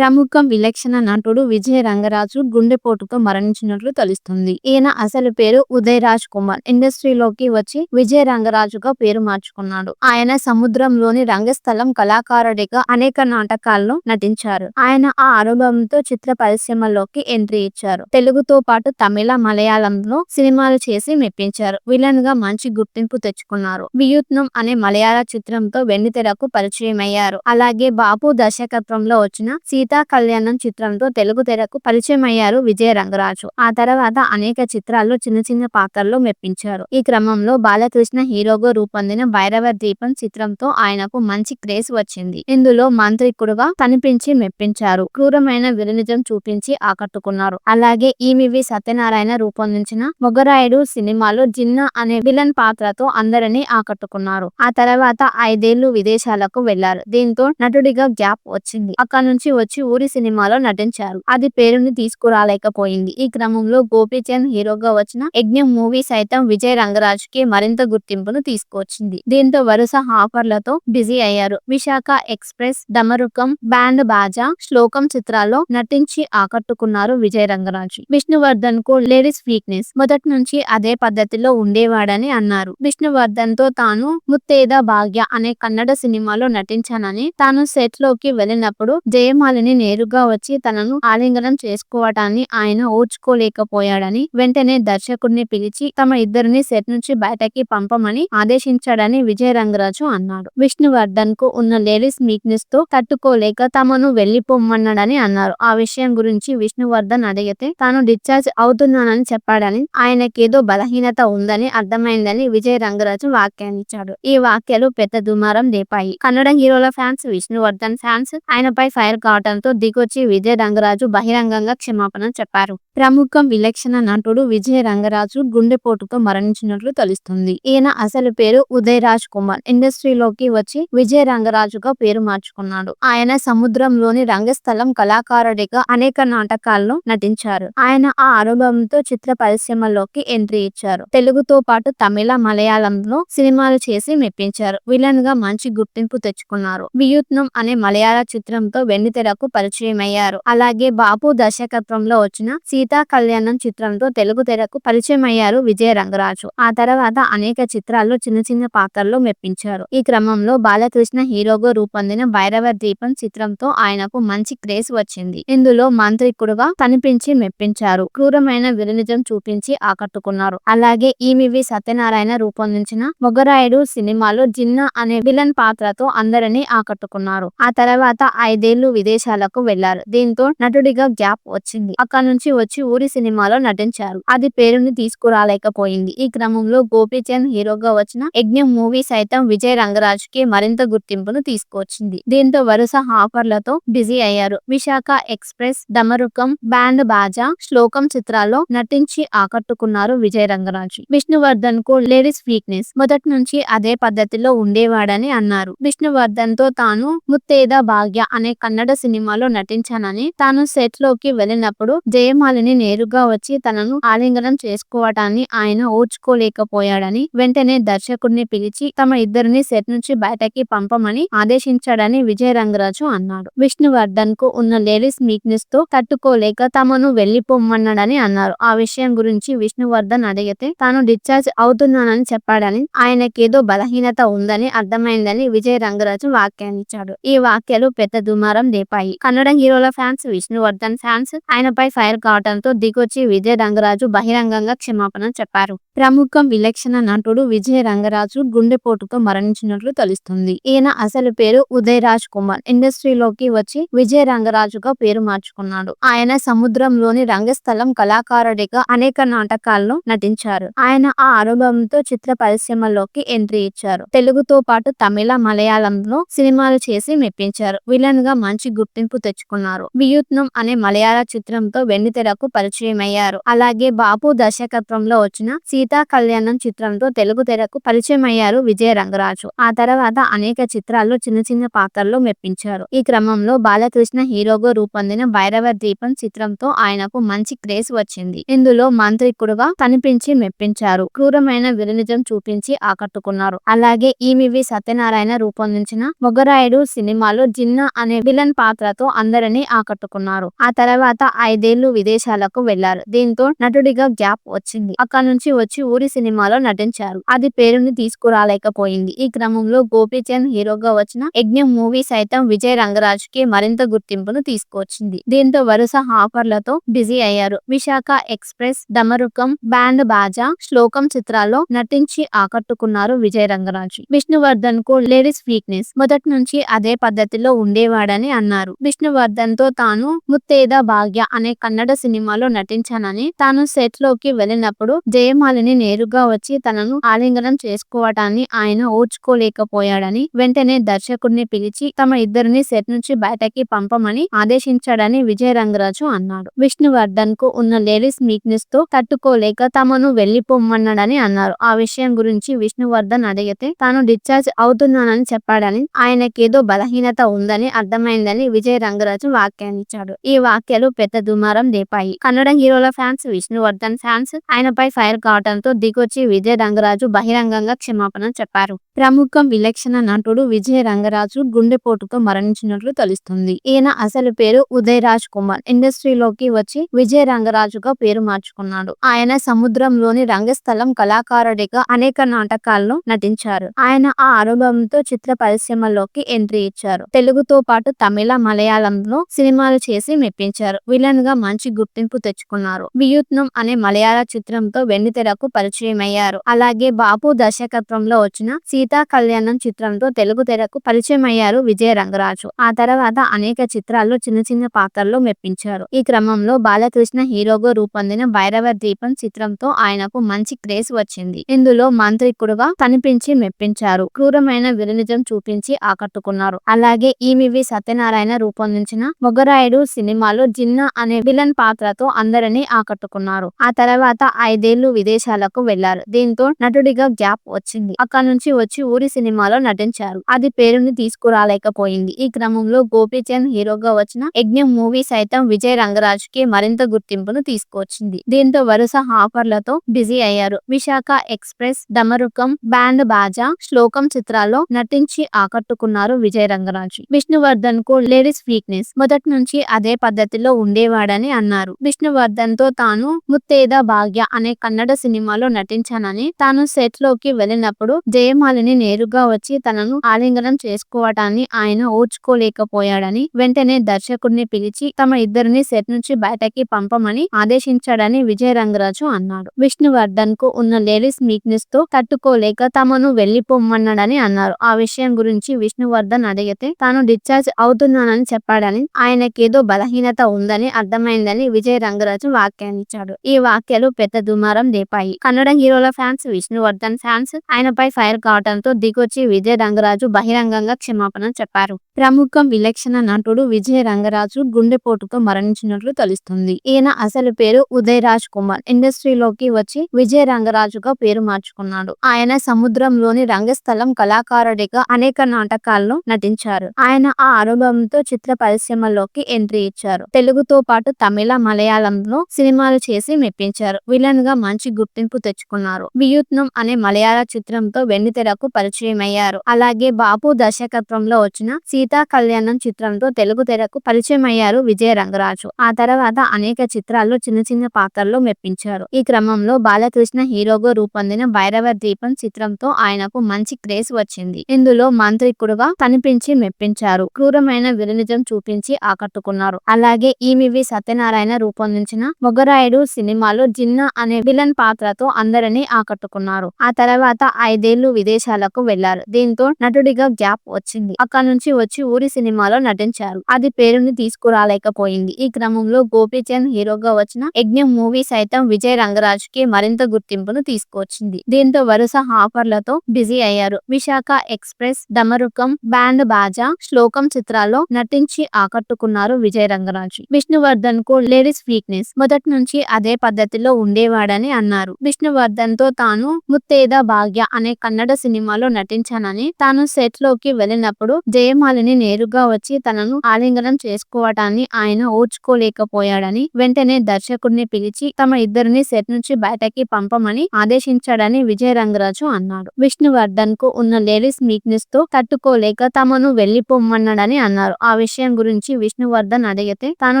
ప్రముఖ విలక్షణ నటుడు విజయ రంగరాజు గుండెపోటుతో మరణించినట్లు తెలుస్తుంది. ఈయన అసలు పేరు ఉదయ్ రాజ్ కుమార్. ఇండస్ట్రీలోకి వచ్చి విజయ రంగరాజుగా పేరు మార్చుకున్నాడు. ఆయన సముద్రంలోని రంగస్థలం కళాకారుడిగా అనేక నాటకాల్లో నటించారు. ఆయన ఆ అనుభవంతో చిత్ర పరిశ్రమలోకి ఎంట్రీ ఇచ్చారు. తెలుగుతో పాటు తమిళ మలయాళంలో సినిమాలు చేసి మెప్పించారు. విలన్గా మంచి గుర్తింపు తెచ్చుకున్నారు. వియుత్నం అనే మలయాళ చిత్రంతో వెండితెరకు పరిచయం అయ్యారు అలాగే బాపు దర్శకత్వంలో వచ్చిన సీత కళ్యాణం చిత్రంతో తెలుగు తెరకు పరిచయం అయ్యారు విజయ రంగరాజు ఆ తర్వాత అనేక చిత్రాల్లో చిన్న చిన్న పాత్రల్లో మెప్పించారు. ఈ క్రమంలో బాలకృష్ణ హీరోగా రూపొందిన భైరవ దీపం చిత్రంతో ఆయనకు మంచి క్రేజ్ వచ్చింది. ఇందులో మంత్రికుడుగా కనిపించి మెప్పించారు. క్రూరమైన విలనిజం చూపించి ఆకట్టుకున్నారు. అలాగే ఈమివి సత్యనారాయణ రూపొందించిన మొగరాయుడు సినిమాలో జిన్నా అనే విలన్ పాత్రతో అందరినీ ఆకట్టుకున్నారు. ఆ తర్వాత ఐదేళ్ళు విదేశాలకు వెళ్ళారు. దీంతో నటుడిగా గ్యాప్ వచ్చింది. అక్కడ నుంచి వచ్చి ఊరి సినిమాలో నటించారు. అది పేరుని తీసుకురాలేకపోయింది. ఈ క్రమంలో గోపీచంద్ హీరోగా వచ్చిన యజ్ఞం మూవీ సైతం విజయ్ రంగరాజ్కి మరింత గుర్తింపును తీసుకొచ్చింది. దీంతో వరుస ఆఫర్లతో బిజీ అయ్యారు. విశాఖ ఎక్స్ప్రెస్ డమరుకం బ్యాండ్ బాజా శ్లోకం చిత్రాల్లో నటించి ఆకట్టుకున్నారు విజయ్ రంగరాజు. విష్ణువర్ధన్కు లేడీస్ వీక్నెస్ మొదటి నుంచి అదే పద్ధతిలో ఉండేవాడని అన్నారు. విష్ణువర్ధన్తో తాను ముత్తేద భాగ్య అనే కన్నడ సినిమాలో నటించానని తాను సెట్లోకి వెళ్ళినప్పుడు జయమాలి జయమాలిని నేరుగా వచ్చి తనను ఆలింగనం చేసుకోవటాన్ని ఆయన ఓర్చుకోలేకపోయాడని వెంటనే దర్శకుడిని పిలిచి తమ ఇద్దరిని సెట్ నుంచి బయటకి పంపమని ఆదేశించాడని విజయ రంగరాజు అన్నాడు. విష్ణువర్ధన్కు ఉన్న లేడీస్ వీక్నెస్తో తట్టుకోలేక తమను వెళ్ళిపోమ్మన్నాడని అన్నారు. ఆ విషయం గురించి విష్ణువర్ధన్ అడిగితే తాను డిశ్చార్జ్ అవుతున్నానని చెప్పాడని ఆయనకేదో బలహీనత ఉందని అర్థమైందని విజయ రంగరాజు వ్యాఖ్యానించాడు. ఈ వాక్యాలు పెద్ద దుమారం లేపాయి. కన్నడ హీరోల ఫ్యాన్స్ విష్ణువర్ధన్ ఫ్యాన్స్ ఆయనపై ఫైర్ కావడంతో దిగొచ్చి విజయ రంగరాజు బహిరంగంగా క్షమాపణ చెప్పారు. ప్రముఖ విలక్షణ నటుడు విజయ రంగరాజు గుండెపోటుతో మరణించినట్లు తెలుస్తుంది. ఈయన అసలు పేరు ఉదయ్ రాజ్ కుమార్. ఇండస్ట్రీలోకి వచ్చి విజయ రంగరాజుగా పేరు మార్చుకున్నాడు. ఆయన సముద్రంలోని రంగస్థలం కళాకారుడిగా అనేక నాటకాల్లో నటించారు. ఆయన ఆ అనుభవంతో చిత్ర పరిశ్రమలోకి ఎంట్రీ ఇచ్చారు. తెలుగుతో పాటు తమిళ మలయాళంలో సినిమాలు చేసి మెప్పించారు. విలన్గా మంచి గుర్తింపు తెచ్చుకున్నారు. వియూత్నం అనే మలయాళ చిత్రంతో వెండితెరకు పరిచయం అయ్యారు అలాగే బాపు దర్శకత్వంలో వచ్చిన సీతా కళ్యాణం చిత్రంతో తెలుగు తెరకు పరిచయం అయ్యారు విజయ రంగరాజు ఆ తర్వాత అనేక చిత్రాల్లో చిన్న చిన్న పాత్రల్లో మెప్పించారు. ఈ క్రమంలో బాలకృష్ణ హీరోగా రూపొందిన భైరవ దీపం చిత్రంతో ఆయనకు మంచి క్రేజ్ వచ్చింది. ఇందులో మంత్రికుడుగా కనిపించి మెప్పించారు. క్రూరమైన విలనిజం చూపించి ఆకట్టుకున్నారు. అలాగే ఈమివి సత్యనారాయణ రూపొందించిన మొగరాయుడు సినిమాలో జిన్నా అనే విలన్ పాత్రతో అందరినీ ఆకట్టుకున్నారు. ఆ తర్వాత ఐదేళ్ళు విదేశాలకు వెళ్ళారు. దీంతో నటుడిగా గ్యాప్ వచ్చింది. అక్కడ నుంచి వచ్చి ఊరి సినిమాలో నటించారు. అది పేరుని తీసుకురాలేకపోయింది. ఈ క్రమంలో గోపీచంద్ హీరోగా వచ్చిన యజ్ఞం మూవీ సైతం విజయ్ రంగరాజ్కి మరింత గుర్తింపును తీసుకొచ్చింది. దీంతో వరుస ఆఫర్లతో బిజీ అయ్యారు. విశాఖ ఎక్స్ప్రెస్ డమరుకం బ్యాండ్ బాజా శ్లోకం చిత్రాల్లో నటించి ఆకట్టుకున్నారు విజయ్ రంగరాజు. విష్ణువర్ధన్కు లేడీస్ వీక్నెస్ మొదటి నుంచి అదే పద్ధతిలో ఉండేవాడని అన్నారు. విష్ణువర్ధన్తో తాను ముత్తేద భాగ్య అనే కన్నడ సినిమా సినిమాలో నటించానని తాను సెట్లోకి వెళ్ళినప్పుడు జయమాలిని నేరుగా వచ్చి తనను ఆలింగనం చేసుకోవటాన్ని ఆయన ఓర్చుకోలేకపోయాడని వెంటనే దర్శకుడిని పిలిచి తమ ఇద్దరిని సెట్ నుంచి బయటకి పంపమని ఆదేశించాడని విజయ రంగరాజు అన్నాడు. విష్ణువర్ధన్కు ఉన్న లేడీస్ మీక్నెస్తో తట్టుకోలేక తమను వెళ్ళిపోమ్మన్నాడని అన్నారు. ఆ విషయం గురించి విష్ణువర్ధన్ అడిగితే తాను డిశ్చార్జ్ అవుతున్నానని చెప్పాడని ఆయనకేదో బలహీనత ఉందని అర్థమైందని విజయ రంగరాజు వ్యాఖ్యానించాడు. ఈ వాక్యాలు పెద్ద దుమారం లేపాయి. కన్నడ హీరోల ఫ్యాన్స్ విష్ణువర్ధన్ ఫ్యాన్స్ ఆయనపై ఫైర్ కావడంతో దిగొచ్చి విజయ రంగరాజు బహిరంగంగా క్షమాపణ చెప్పారు. ప్రముఖ విలక్షణ నటుడు విజయ రంగరాజు గుండెపోటుతో మరణించినట్లు తెలుస్తుంది. ఈయన అసలు పేరు ఉదయ్ రాజ్ కుమార్. ఇండస్ట్రీలోకి వచ్చి విజయ రంగరాజుగా పేరు మార్చుకున్నాడు. ఆయన సముద్రంలోని రంగస్థలం కళాకారుడిగా అనేక నాటకాల్లో నటించారు. ఆయన ఆ అనుభవంతో చిత్ర పరిశ్రమలోకి ఎంట్రీ ఇచ్చారు. తెలుగుతో పాటు తమిళ మలయాళంలో సినిమాలు చేసి మెప్పించారు. విలన్గా మంచి గుర్తింపు తెచ్చుకున్నారు. వియుత్నం అనే మలయాళ చిత్రంతో వెండితెరకు పరిచయం అయ్యారు అలాగే బాపు దర్శకత్వంలో వచ్చిన సీతా కళ్యాణం చిత్రంతో తెలుగు తెరకు పరిచయం అయ్యారు విజయ రంగరాజు ఆ తర్వాత అనేక చిత్రాల్లో చిన్న చిన్న పాత్రల్లో మెప్పించారు. ఈ క్రమంలో బాలకృష్ణ హీరోగా రూపొందిన భైరవ దీపం చిత్రంతో ఆయనకు మంచి క్రేజ్ వచ్చింది. ఇందులో మంత్రికుడుగా కనిపించి మెప్పించారు. క్రూరమైన విరనిజం చూపించి ఆకట్టుకున్నారు. అలాగే ఈమివి సత్యనారాయణ రూపొందించిన మొగరాయుడు సినిమాలో జిన్నా అనే విలన్ పాత్ర పాత్రతో అందరినీ ఆకట్టుకున్నారు. ఆ తర్వాత ఐదేళ్ళు విదేశాలకు వెళ్ళారు. దీంతో నటుడిగా గ్యాప్ వచ్చింది. అక్కడ నుంచి వచ్చి ఊరి సినిమాలో నటించారు. అది పేరుని తీసుకురాలేకపోయింది. ఈ క్రమంలో గోపీచంద్ హీరోగా వచ్చిన యజ్ఞం మూవీ సైతం విజయ్ రంగరాజ్కి మరింత గుర్తింపును తీసుకొచ్చింది. దీంతో వరుస ఆఫర్లతో బిజీ అయ్యారు. విశాఖ ఎక్స్ప్రెస్ డమరుకం బ్యాండ్ బాజా శ్లోకం చిత్రాల్లో నటించి ఆకట్టుకున్నారు విజయ్ రంగరాజు. విష్ణువర్ధన్కు లేడీస్ వీక్నెస్. మొదటి నుంచి అదే పద్ధతిలో ఉండేవాడని అన్నారు. విష్ణువర్ధన్తో తాను ముత్తేద భాగ్య అనే కన్నడ సినిమాలో నటించానని తాను సెట్లోకి వెళ్ళినప్పుడు జయమాలిని నేరుగా వచ్చి తనను ఆలింగనం చేసుకోవటాన్ని ఆయన ఓర్చుకోలేకపోయాడని వెంటనే దర్శకుడిని పిలిచి తమ ఇద్దరిని సెట్ నుంచి బయటకి పంపమని ఆదేశించాడని విజయ రంగరాజు అన్నాడు. విష్ణువర్ధన్కు ఉన్న లేడీస్ వీక్నెస్తో తట్టుకోలేక తమను వెళ్ళిపోమ్మన్నాడని అన్నారు. ఆ విషయం గురించి విష్ణువర్ధన్ అడిగితే తాను డిశ్చార్జ్ అవుతున్నానని చెప్పాడని ఆయనకేదో బలహీనత ఉందని అర్థమైందని విజయ రంగరాజు వ్యాఖ్యానించాడు. ఈ వ్యాఖ్యలు పెద్ద దుమారం లేపాయి. కన్నడ హీరోల ఫ్యాన్స్ విష్ణువర్ధన్ ఫ్యాన్స్ ఆయనపై ఫైర్ కావడంతో దిగొచ్చి విజయ్ రంగరాజు బహిరంగంగా క్షమాపణ చెప్పారు. ప్రముఖ విలక్షణ నటుడు విజయ్ రంగరాజు గుండెపోటుతో మరణించినట్లు తెలుస్తుంది. ఈయన అసలు పేరు ఉదయ్ రాజ్ కుమార్. ఇండస్ట్రీలోకి వచ్చి విజయ్ రంగరాజుగా పేరు మార్చుకున్నాడు. ఆయన సముద్రంలోని రంగస్థలం కళాకారుడిగా అనేక నాటకాల్లో నటించారు. ఆయన ఆ అనుభవంతో చిత్ర పరిశ్రమలోకి ఎంట్రీ ఇచ్చారు. తెలుగుతో పాటు తమిళ మలయాళంలో సినిమాలు చేసి మెప్పించారు. విలన్గా మంచి గుర్తింపు తెచ్చుకున్నారు. వియూత్నం అనే మలయాళ చిత్రంతో వెండితెరకు పరిచయం అయ్యారు అలాగే బాపు దర్శకత్వంలో వచ్చిన సీతా కళ్యాణం చిత్రంతో తెలుగు తెరకు పరిచయం అయ్యారు విజయ రంగరాజు ఆ తర్వాత అనేక చిత్రాల్లో చిన్న చిన్న పాత్రల్లో మెప్పించారు. ఈ క్రమంలో బాలకృష్ణ హీరోగా రూపొందిన భైరవ దీపం చిత్రంతో ఆయనకు మంచి క్రేజ్ వచ్చింది. ఇందులో మంత్రికుడుగా కనిపించి మెప్పించారు. క్రూరమైన విలనిజం చూపించి ఆకట్టుకున్నారు. అలాగే ఈమివి సత్యనారాయణ రూపొందించిన మొగరాయుడు సినిమాలో జిన్నా అనే విలన్ పాత్రతో అందరినీ ఆకట్టుకున్నారు. ఆ తర్వాత ఐదేళ్ళు విదేశాలకు వెళ్ళారు. దీంతో నటుడిగా గ్యాప్ వచ్చింది. అక్కడ నుంచి వచ్చి ఊరి సినిమాలో నటించారు. అది పేరుని తీసుకురాలేకపోయింది. ఈ క్రమంలో గోపీచంద్ హీరోగా వచ్చిన యజ్ఞం మూవీ సైతం విజయ్ రంగరాజ్కి మరింత గుర్తింపును తీసుకొచ్చింది. దీంతో వరుస ఆఫర్లతో బిజీ అయ్యారు. విశాఖ ఎక్స్ప్రెస్ డమరుకం బ్యాండ్ బాజా శ్లోకం చిత్రాల్లో నటించి ఆకట్టుకున్నారు విజయ్ రంగరాజు. విష్ణువర్ధన్కు లేడీ లేడీస్ వీక్నెస్ మొదటి నుంచి అదే పద్ధతిలో ఉండేవాడని అన్నారు. విష్ణువర్ధన్తో తాను ముత్తేద భాగ్య అనే కన్నడ సినిమాలో నటించానని తాను సెట్లోకి వెళ్ళినప్పుడు జయమాలిని నేరుగా వచ్చి తనను ఆలింగనం చేసుకోవటాన్ని ఆయన ఓర్చుకోలేకపోయాడని వెంటనే దర్శకుడిని పిలిచి తమ ఇద్దరిని సెట్ నుంచి బయటకి పంపమని ఆదేశించాడని విజయ రంగరాజు అన్నాడు విష్ణువర్ధన్కు ఉన్న లేడీస్ వీక్నెస్తో తట్టుకోలేక తమను వెళ్ళిపోమ్మన్నాడని అన్నారు. ఆ విషయం గురించి విష్ణువర్ధన్ అడిగితే తాను డిశ్చార్జ్ అవుతున్నానని చెప్పాడని ఆయనకేదో బలహీనత ఉందని అర్థమైందని విజయ్ రంగరాజు వ్యాఖ్యానించాడు. ఈ వ్యాఖ్యలు పెద్ద దుమారం లేపాయి కన్నడ హీరోల ఫ్యాన్స్ విష్ణువర్ధన్ ఫ్యాన్స్ ఆయనపై ఫైర్ కావడంతో దిగొచ్చి విజయ్ రంగరాజు బహిరంగంగా క్షమాపణ చెప్పారు. ప్రముఖ విలక్షణ నటుడు విజయ్ రంగరాజు గుండెపోటుతో మరణించినట్లు తెలుస్తుంది. ఈయన అసలు పేరు ఉదయ్ రాజ్ కుమార్. ఇండస్ట్రీలోకి వచ్చి విజయ్ రంగరాజుగా పేరు మార్చుకున్నాడు. ఆయన సముద్రంలోని రంగస్థలం కళాకారుడిగా అనేక నాటకాల్లో నటించారు. ఆయన ఆ అనుభవంతో చిత్ర పరిశ్రమలోకి ఎంట్రీ ఇచ్చారు. తెలుగుతో పాటు తమిళ మలయాళంలో సినిమాలు చేసి మెప్పించారు. విలన్గా మంచి గుర్తింపు తెచ్చుకున్నారు. వియూత్నం అనే మలయాళ చిత్రంతో వెండితెరకు పరిచయం అయ్యారు అలాగే బాపు దర్శకత్వంలో వచ్చిన సీతా కళ్యాణం చిత్రంతో తెలుగు తెరకు పరిచయం అయ్యారు విజయ రంగరాజు ఆ తర్వాత అనేక చిత్రాల్లో చిన్న చిన్న పాత్రల్లో మెప్పించారు. ఈ క్రమంలో బాలకృష్ణ హీరోగా రూపొందిన భైరవ దీపం చిత్రంతో ఆయనకు మంచి క్రేజ్ వచ్చింది. ఇందులో మంత్రికుడుగా కనిపించి మెప్పించారు. క్రూరమైన ప్రాతినిధ్యం చూపించి ఆకట్టుకున్నారు. అలాగే ఈమివి సత్యనారాయణ రూపొందించిన మొగరాయుడు సినిమాలో జిన్నా అనే విలన్ పాత్రతో అందరినీ ఆకట్టుకున్నారు. ఆ తర్వాత ఐదేళ్ళు విదేశాలకు వెళ్ళారు. దీంతో నటుడిగా గ్యాప్ వచ్చింది. అక్కడ నుంచి వచ్చి ఊరి సినిమాలో నటించారు. అది పేరుని తీసుకురాలేకపోయింది. ఈ క్రమంలో గోపీచంద్ హీరోగా వచ్చిన యజ్ఞం మూవీ సైతం విజయ్ రంగరాజ్కి మరింత గుర్తింపును తీసుకొచ్చింది. దీంతో వరుస ఆఫర్లతో బిజీ అయ్యారు. విశాఖ ఎక్స్ప్రెస్ డమరుకం బ్యాండ్ బాజా శ్లోకం చిత్రాల్లో గుర్తించి ఆకట్టుకున్నారు విజయ్ రంగరాజు విష్ణువర్ధన్కు లేడీస్ వీక్నెస్. మొదటి నుంచి అదే పద్ధతిలో ఉండేవాడని అన్నారు. విష్ణువర్ధన్తో తాను ముత్తేద భాగ్య అనే కన్నడ సినిమాలో నటించానని తాను సెట్లోకి వెళ్ళినప్పుడు జయమాలిని నేరుగా వచ్చి తనను ఆలింగనం చేసుకోవటాన్ని ఆయన ఓర్చుకోలేకపోయాడని వెంటనే దర్శకుడిని పిలిచి తమ ఇద్దరిని సెట్ నుంచి బయటకి పంపమని ఆదేశించాడని విజయ రంగరాజు అన్నాడు. విష్ణువర్ధన్కు ఉన్న లేడీస్ వీక్నెస్తో తట్టుకోలేక తమను వెళ్ళిపోమ్మన్నాడని అన్నారు. ఆ ఆ విషయం గురించి విష్ణువర్ధన్ అడిగితే తాను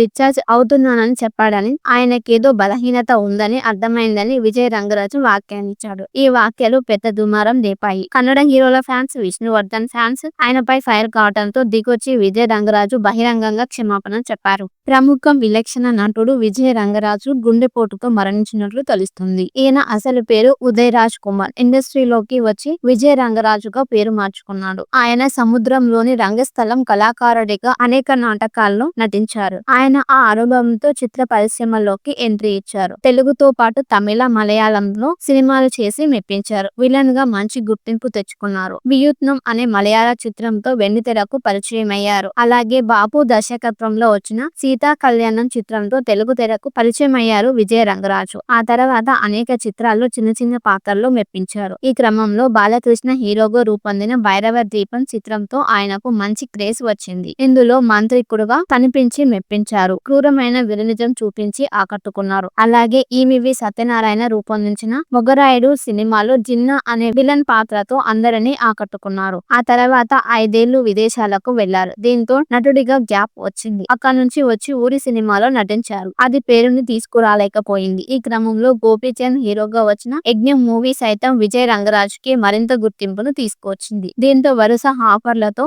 డిశ్చార్జ్ అవుతున్నానని చెప్పాడని ఆయనకేదో బలహీనత ఉందని అర్థమైందని విజయ్ రంగరాజు వ్యాఖ్యానించాడు. ఈ వ్యాఖ్యలు పెద్ద దుమారం లేపాయి కన్నడ హీరోల ఫ్యాన్స్ విష్ణువర్ధన్ ఫ్యాన్స్ ఆయనపై ఫైర్ కావడంతో దిగొచ్చి విజయ్ రంగరాజు బహిరంగంగా క్షమాపణ చెప్పారు. ప్రముఖ విలక్షణ నటుడు విజయ్ రంగరాజు గుండెపోటుతో మరణించినట్లు తెలుస్తుంది. ఈయన అసలు పేరు ఉదయ్ రాజ్ కుమార్. ఇండస్ట్రీలోకి వచ్చి విజయ్ రంగరాజుగా పేరు మార్చుకున్నాడు. ఆయన సముద్రంలోని రంగస్థలం కళాకారుడిగా అనేక నాటకాల్లో నటించారు. ఆయన ఆ అనుభవంతో చిత్ర పరిశ్రమలోకి ఎంట్రీ ఇచ్చారు. తెలుగుతో పాటు తమిళ మలయాళంలో సినిమాలు చేసి మెప్పించారు. విలన్గా మంచి గుర్తింపు తెచ్చుకున్నారు. వియుత్నం అనే మలయాళ చిత్రంతో వెండితెరకు పరిచయం అయ్యారు అలాగే బాపు దర్శకత్వంలో వచ్చిన సీతా కళ్యాణం చిత్రంతో తెలుగు తెరకు పరిచయం అయ్యారు విజయ రంగరాజు ఆ తర్వాత అనేక చిత్రాల్లో చిన్న చిన్న పాత్రల్లో మెప్పించారు. ఈ క్రమంలో బాలకృష్ణ హీరోగా రూపొందిన భైరవ దీపం చిత్రంతో ఆయనకు మంచి క్రేజ్ వచ్చింది. ఇందులో మాంత్రికుడుగా కనిపించి మెప్పించారు. క్రూరమైన విరనిజం చూపించి ఆకట్టుకున్నారు. అలాగే ఈమెవి సత్యనారాయణ రూపొందించిన మొగరాయుడు సినిమాలో జిన్నా అనే విలన్ పాత్రతో అందరినీ ఆకట్టుకున్నారు. ఆ తర్వాత ఐదేళ్ళు విదేశాలకు వెళ్ళారు. దీంతో నటుడిగా గ్యాప్ వచ్చింది. అక్కడ నుంచి వచ్చి ఊరి సినిమాలో నటించారు. అది పేరుని తీసుకురాలేకపోయింది. ఈ క్రమంలో గోపీచంద్ హీరోగా వచ్చిన యజ్ఞం మూవీ సైతం విజయ్ రంగరాజ్కి మరింత గుర్తింపును తీసుకొచ్చింది. దీంతో వరుస ఆఫర్లతో